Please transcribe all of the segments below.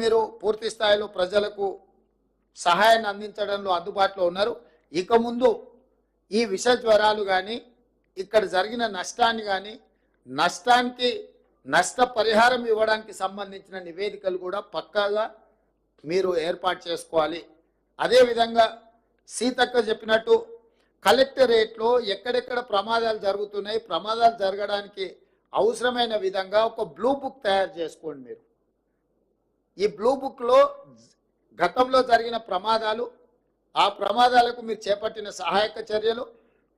మీరు పూర్తి స్థాయిలో ప్రజలకు సహాయాన్ని అందించడంలో అందుబాటులో ఉన్నారు. ఇక ముందు ఈ విష జ్వరాలు కానీ ఇక్కడ జరిగిన నష్టాన్ని కానీ నష్టానికి నష్ట పరిహారం ఇవ్వడానికి సంబంధించిన నివేదికలు కూడా పక్కాగా మీరు ఏర్పాటు చేసుకోవాలి. అదేవిధంగా సీతక్క చెప్పినట్టు కలెక్టరేట్లో ఎక్కడెక్కడ ప్రమాదాలు జరుగుతున్నాయి ప్రమాదాలు జరగడానికి అవసరమైన విధంగా ఒక బ్లూ బుక్ తయారు చేసుకోండి మీరు. ఈ బ్లూ బుక్లో గతంలో జరిగిన ప్రమాదాలు ఆ ప్రమాదాలకు మీరు చేపట్టిన సహాయక చర్యలు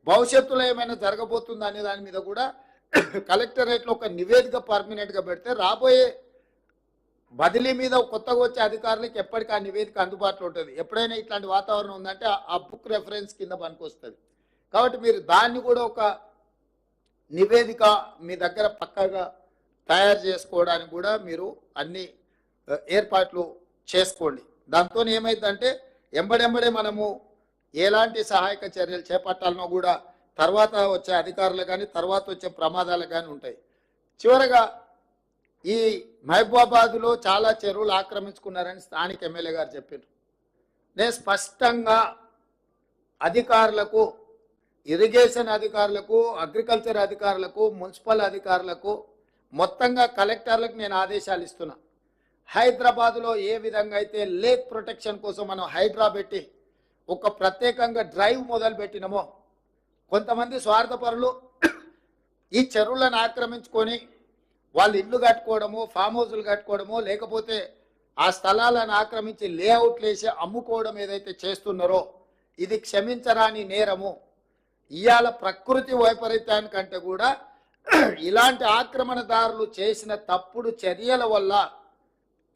భవిష్యత్తులో ఏమైనా జరగబోతుందా అనే దాని మీద కూడా కలెక్టరేట్లో ఒక నివేదిక పర్మనెంట్గా పెడితే రాబోయే బదిలీ మీద కొత్తగా వచ్చే అధికారులకు ఎప్పటికీ ఆ నివేదిక అందుబాటులో ఉంటుంది. ఎప్పుడైనా ఇట్లాంటి వాతావరణం ఉందంటే ఆ- బుక్ రెఫరెన్స్ కింద పనికొస్తుంది. కాబట్టి మీరు దాన్ని కూడా ఒక నివేదిక మీ దగ్గర పక్కగా తయారు చేసుకోవడానికి కూడా మీరు అన్ని ఏర్పాట్లు చేసుకోండి. దాంతో ఏమైందంటే ఎంబడెంబడే మనము ఎలాంటి సహాయక చర్యలు చేపట్టాలనో కూడా తర్వాత వచ్చే అధికారులు కానీ తర్వాత వచ్చే ప్రమాదాలు కానీ ఉంటాయి. చివరగా ఈ మహబూబాబాద్లో చాలా చెరువులు ఆక్రమించుకున్నారని స్థానిక ఎమ్మెల్యే గారు చెప్పారు నేను స్పష్టంగా అధికారులకు ఇరిగేషన్ అధికారులకు అగ్రికల్చర్ అధికారులకు మున్సిపల్ అధికారులకు మొత్తంగా కలెక్టర్లకు నేను ఆదేశాలు ఇస్తున్నా. హైదరాబాద్లో ఏ విధంగా అయితే లేక్ ప్రొటెక్షన్ కోసం మనం హైడ్రా పెట్టి ఒక ప్రత్యేకంగా డ్రైవ్ మొదలు పెట్టినమో కొంతమంది స్వార్థపరులు ఈ చెరువులను ఆక్రమించుకొని వాళ్ళు ఇల్లు కట్టుకోవడము ఫామ్ హౌస్లు కట్టుకోవడము లేకపోతే ఆ స్థలాలను ఆక్రమించి లేఅవుట్లు వేసి అమ్ముకోవడం ఏదైతే చేస్తున్నారో ఇది క్షమించరాని నేరము. ఇవాళ ప్రకృతి వైపరీత్యానికంటే కూడా ఇలాంటి ఆక్రమణదారులు చేసిన తప్పుడు చర్యల వల్ల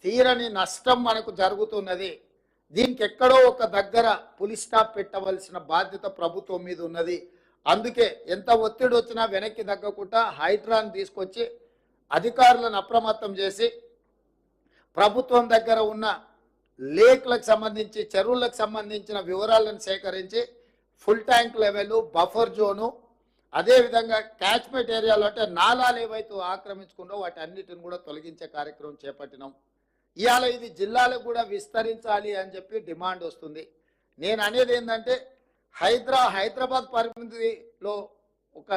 తీరని నష్టం మనకు జరుగుతున్నది. దీనికి ఎక్కడో ఒక దగ్గర పులి స్టాప్ పెట్టవలసిన బాధ్యత ప్రభుత్వం మీద ఉన్నది. అందుకే ఎంత ఒత్తిడి వచ్చినా వెనక్కి తగ్గకుండా హైడ్రాన్ తీసుకొచ్చి అధికారులను అప్రమత్తం చేసి ప్రభుత్వం దగ్గర ఉన్న లేక్లకు సంబంధించి చెరువులకు సంబంధించిన వివరాలను సేకరించి full tank level buffer zone అదేవిధంగా క్యాచ్మెంట్ ఏరియాలో అంటే నాలాలు ఏవైతే ఆక్రమించుకుందో వాటి అన్నిటిని కూడా తొలగించే కార్యక్రమం చేపట్టినాం. ఇవాళ ఇది జిల్లాలకు కూడా విస్తరించాలి అని చెప్పి డిమాండ్ వస్తుంది. నేను అనేది ఏంటంటే హైదరా హైదరాబాద్ పరిమితిలో ఒక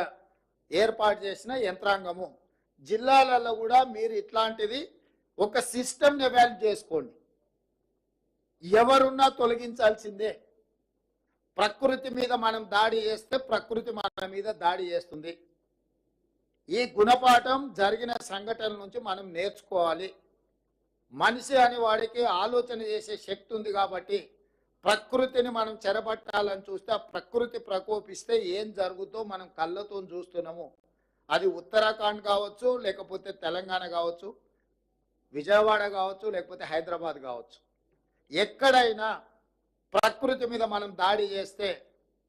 ఏర్పాటు చేసిన యంత్రాంగము. జిల్లాలలో కూడా మీరు ఇట్లాంటిది ఒక సిస్టమ్ని ఎవాల్వ్ చేసుకోండి. ఎవరున్నా తొలగించాల్సిందే. ప్రకృతి మీద మనం దాడి చేస్తే ప్రకృతి మన మీద దాడి చేస్తుంది. ఈ గుణపాఠం జరిగిన సంఘటనల నుంచి మనం నేర్చుకోవాలి. మనిషి అని వాడికి ఆలోచన చేసే శక్తి ఉంది కాబట్టి ప్రకృతిని మనం చెరబట్టాలని చూస్తే ఆ ప్రకృతి ప్రకోపిస్తే ఏం జరుగుతో మనం కళ్ళతో చూస్తున్నాము. అది ఉత్తరాఖండ్ కావచ్చు లేకపోతే తెలంగాణ కావచ్చు విజయవాడ కావచ్చు లేకపోతే హైదరాబాద్ కావచ్చు. ఎక్కడైనా ప్రకృతి మీద మనం దాడి చేస్తే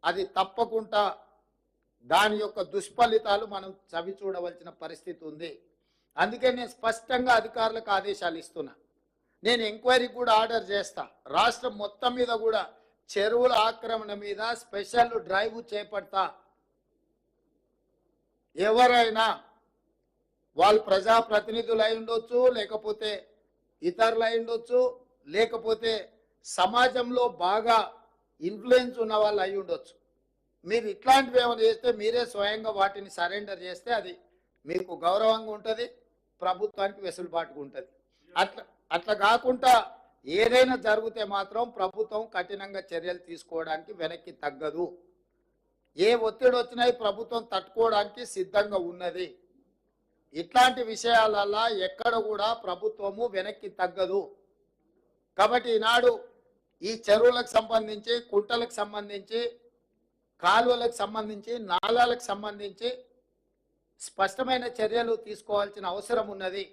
అది తప్పకుండా దాని యొక్క దుష్ఫలితాలు మనం చవి చూడవలసిన పరిస్థితి ఉంది. అందుకే నేను స్పష్టంగా అధికారులకు ఆదేశాలు ఇస్తున్నా. నేను ఎంక్వైరీ కూడా ఆర్డర్ చేస్తా. రాష్ట్రం మొత్తం మీద కూడా చెరువుల ఆక్రమణ మీద స్పెషల్ డ్రైవ్ చేపడతా. ఎవరైనా వాళ్ళు ప్రజాప్రతినిధులు అయి ఉండొచ్చు లేకపోతే ఇతరులు అయి ఉండొచ్చు లేకపోతే సమాజంలో బాగా ఇన్ఫ్లుయెన్స్ ఉన్న వాళ్ళు అయి ఉండొచ్చు. మీరు ఇట్లాంటివి ఏమైనా చేస్తే మీరే స్వయంగా వాటిని సరెండర్ చేస్తే అది మీకు గౌరవంగా ఉంటుంది. ప్రభుత్వానికి వెసులుబాటుగా ఉంటుంది. అట్లా అట్లా కాకుండా ఏదైనా జరిగితే మాత్రం ప్రభుత్వం కఠినంగా చర్యలు తీసుకోవడానికి వెనక్కి తగ్గదు. ఏ ఒత్తిడి వచ్చినాయి ప్రభుత్వం తట్టుకోవడానికి సిద్ధంగా ఉన్నది. ఇట్లాంటి విషయాలల్లా ఎక్కడ కూడా ప్రభుత్వము వెనక్కి తగ్గదు. కాబట్టి ఈనాడు ఈ చెరువులకు సంబంధించి కుంటలకు సంబంధించి కాలువలకు సంబంధించి నాళాలకు సంబంధించి స్పష్టమైన చర్యలు తీసుకోవాల్సిన అవసరం ఉన్నది.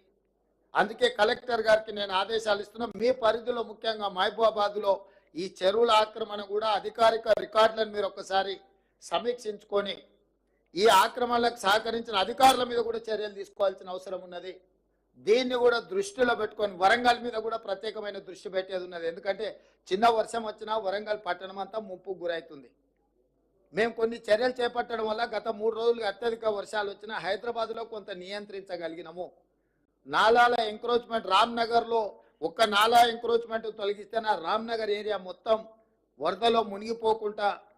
అందుకే కలెక్టర్ గారికి నేను ఆదేశాలు ఇస్తున్నా మీ పరిధిలో ముఖ్యంగా మహబూబాబాద్లో ఈ చెరువుల ఆక్రమణ కూడా అధికారిక రికార్డులను మీరు ఒకసారి సమీక్షించుకొని ఈ ఆక్రమణలకు సహకరించిన అధికారుల మీద కూడా చర్యలు తీసుకోవాల్సిన అవసరం ఉన్నది. దీన్ని కూడా దృష్టిలో పెట్టుకొని వరంగల్ మీద కూడా ప్రత్యేకమైన దృష్టి పెట్టేది ఉన్నది. ఎందుకంటే చిన్న వర్షం వచ్చినా వరంగల్ పట్టణం అంతా ముప్పుకు గురవుతుంది మేము కొన్ని చర్యలు చేపట్టడం వల్ల గత మూడు రోజులుగా అత్యధిక వర్షాలు వచ్చినా హైదరాబాద్లో కొంత నియంత్రించగలిగినాము. నాలాల ఎంక్రోచ్మెంట్ రామ్నగర్లో ఒక్క నాలా ఎంక్రోచ్మెంట్ తొలగిస్తే నా రామ్నగర్ ఏరియా మొత్తం వరదలో మునిగిపోకుండా